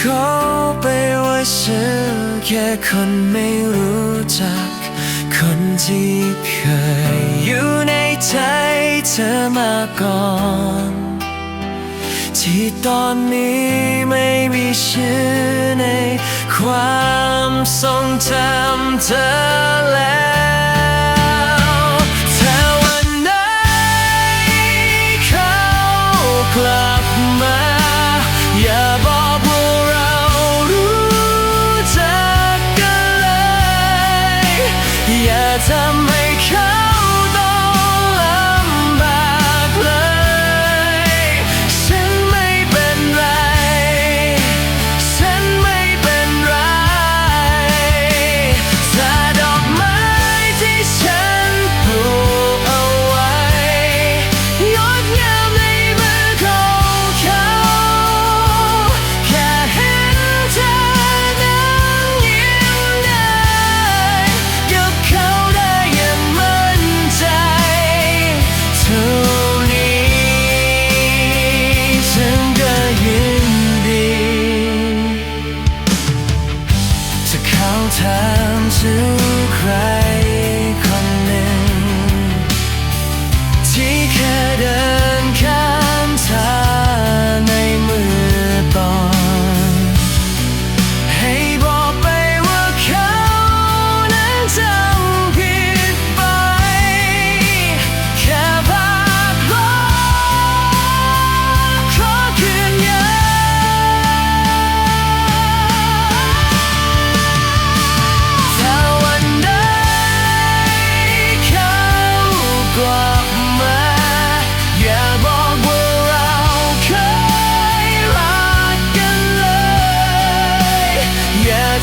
เขาไปไว้าฉัอแค่คนไม่รู้จัก คนที่เคยอยู่ในใจเธอมาก่อน ที่ตอนนี้ไม่มีชื่อในความทรงจำเธอแล้ว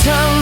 town